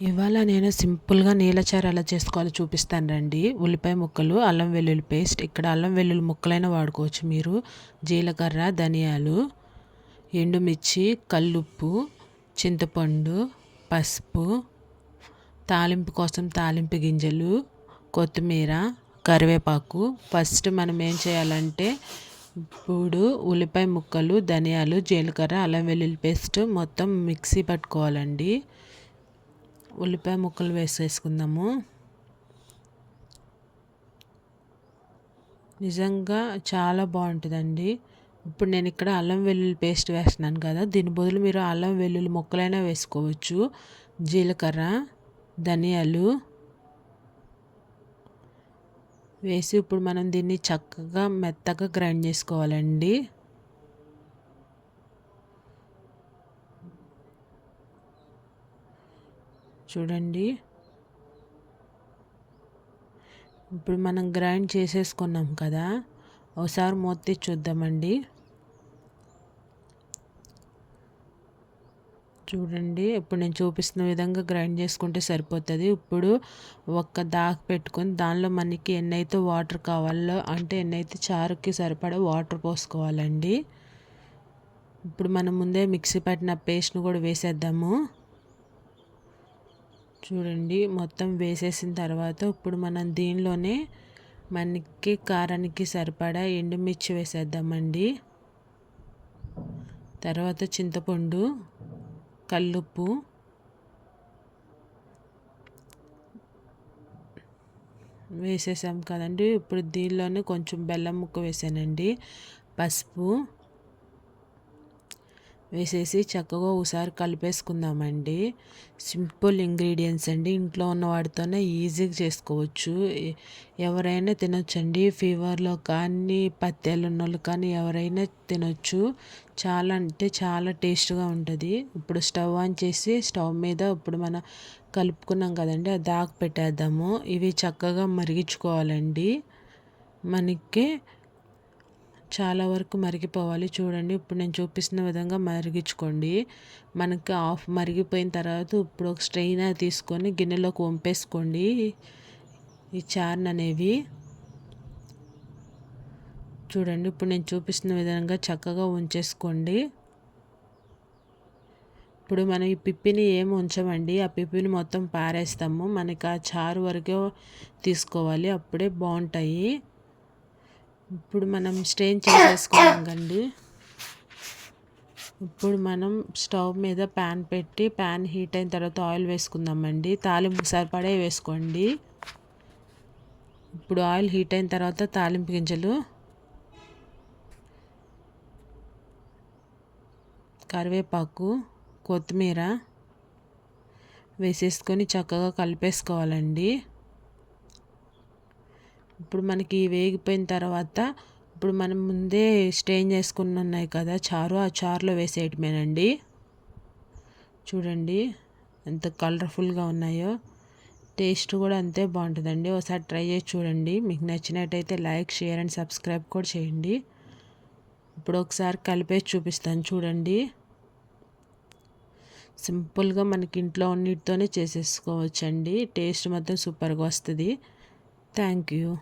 ఇవాళ నేను సింపుల్గా నీలచారు ఎలా చేసుకోవాలో చూపిస్తాను రండి. ఉల్లిపాయ ముక్కలు అల్లం వెల్లుల్లి పేస్ట్. ఇక్కడ అల్లం వెల్లుల్లి ముక్కలైనా వాడుకోవచ్చు మీరు. జీలకర్ర ధనియాలు ఎండుమిర్చి కల్లుప్పు చింతపండు పసుపు తాలింపు కోసం తాలింపు గింజలు కొత్తిమీర కరివేపాకు. ఫస్ట్ మనం ఏం చేయాలంటే ఇప్పుడు ఉల్లిపాయ ముక్కలు ధనియాలు జీలకర్ర అల్లం వెల్లుల్లి పేస్ట్ మొత్తం మిక్సీ పట్టుకోవాలండి. ఉల్లిపాయ ముక్కలు వేసేసుకుందాము. నిజంగా చాలా బాగుంటుందండి. ఇప్పుడు నేను ఇక్కడ అల్లం వెల్లుల్లి పేస్ట్ వేస్తున్నాను కదా దీని బదులు మీరు అల్లం వెల్లుల్లి ముక్కలైనా వేసుకోవచ్చు. జీలకర్ర ధనియాలు వేసి ఇప్పుడు మనం దీన్ని చక్కగా మెత్తగా గ్రైండ్ చేసుకోవాలండి. చూడండి. ఇప్పుడు మనం గ్రైండ్ చేసేసుకున్నాం కదా. ఒకసారి మూత చూద్దామండి. చూడండి ఇప్పుడు నేను చూపిస్తున్న విధంగా గ్రైండ్ చేసుకుంటే సరిపోతుంది. ఇప్పుడు ఒక్క దాక పెట్టుకొని దానిలో మనకి ఎన్నైతే వాటర్ కావాలో అంటే ఎన్నైతే చారుకి సరిపడా వాటర్ పోసుకోవాలండి. ఇప్పుడు మనం ముందే మిక్సీ పట్టిన పేస్ట్ను కూడా వేసేద్దాము. చూడండి మొత్తం వేసేసిన తర్వాత ఇప్పుడు మనం దీనిలోనే మనకి కారానికి సరిపడా ఎండుమిర్చి వేసేద్దామండి. తర్వాత చింతపండు కల్లుప్పు వేసేసాం కదండి. ఇప్పుడు దీనిలోనే కొంచెం బెల్లం ముక్క వేసానండి. పసుపు వేసేసి చక్కగా ఒకసారి కలిపేసుకుందామండి. సింపుల్ ఇంగ్రీడియంట్స్ అండి. ఇంట్లో ఉన్న వాటితోనే ఈజీగా చేసుకోవచ్చు. ఎవరైనా తినొచ్చండి. ఫీవర్లో కానీ పత్తేళ్ళు ఉన్న వాళ్ళు కానీ ఎవరైనా తినొచ్చు. చాలా అంటే చాలా టేస్ట్గా ఉంటుంది. ఇప్పుడు స్టవ్ ఆన్ చేసి స్టవ్ మీద ఇప్పుడు మనం కలుపుకున్నాం కదండి అది దాకా పెట్టేద్దాము ఇవి చక్కగా మరిగించుకోవాలండి. మనకి చాలా వరకు మరిగిపోవాలి. చూడండి ఇప్పుడు నేను చూపిస్తున్న విధంగా మరిగించుకోండి. మనకి ఆఫ్ మరిగిపోయిన తర్వాత ఇప్పుడు ఒక స్ట్రెయినర్ తీసుకొని గిన్నెలోకి వంపేసుకోండి. ఈ చార్న్ అనేవి. చూడండి ఇప్పుడు నేను చూపిస్తున్న విధంగా చక్కగా ఉంచేసుకోండి. ఇప్పుడు మనం ఈ పిప్పిని ఏం ఉంచమండి? ఆ పిప్పిని మొత్తం పారేస్తాము. మనకి ఆ చారు వరకే తీసుకోవాలి. అప్పుడే బాగుంటాయి. ఇప్పుడు మనం స్ట్రెయిన్ చేసేసుకున్నాం కండి. ఇప్పుడు మనం స్టవ్ మీద ప్యాన్ పెట్టి ప్యాన్ హీట్ అయిన తర్వాత ఆయిల్ వేసుకుందామండి. తాలింపు సరిపడే వేసుకోండి. ఇప్పుడు ఆయిల్ హీట్ అయిన తర్వాత తాలింపు గింజలు కరివేపాకు కొత్తిమీర వేసేసుకొని చక్కగా కలిపేసుకోవాలండి. ఇప్పుడు మనకి వేగిపోయిన తర్వాత ఇప్పుడు మనం ముందే స్టెయిన్ చేసుకుని ఉన్నాయి కదా చారు ఆ చారులో వేసేయటమేనండి. చూడండి ఎంత కలర్ఫుల్గా ఉన్నాయో. టేస్ట్ కూడా అంతే బాగుంటుందండి. ఒకసారి ట్రై చేసి చూడండి. మీకు నచ్చినట్టయితే లైక్ షేర్ అండ్ సబ్స్క్రైబ్ కూడా చేయండి. ఇప్పుడు ఒకసారి కలిపేసి చూపిస్తాను చూడండి. సింపుల్గా మనకి ఇంట్లో ఉన్నిటితోనే చేసేసుకోవచ్చండి. టేస్ట్ మాత్రం సూపర్గా వస్తుంది. Thank you.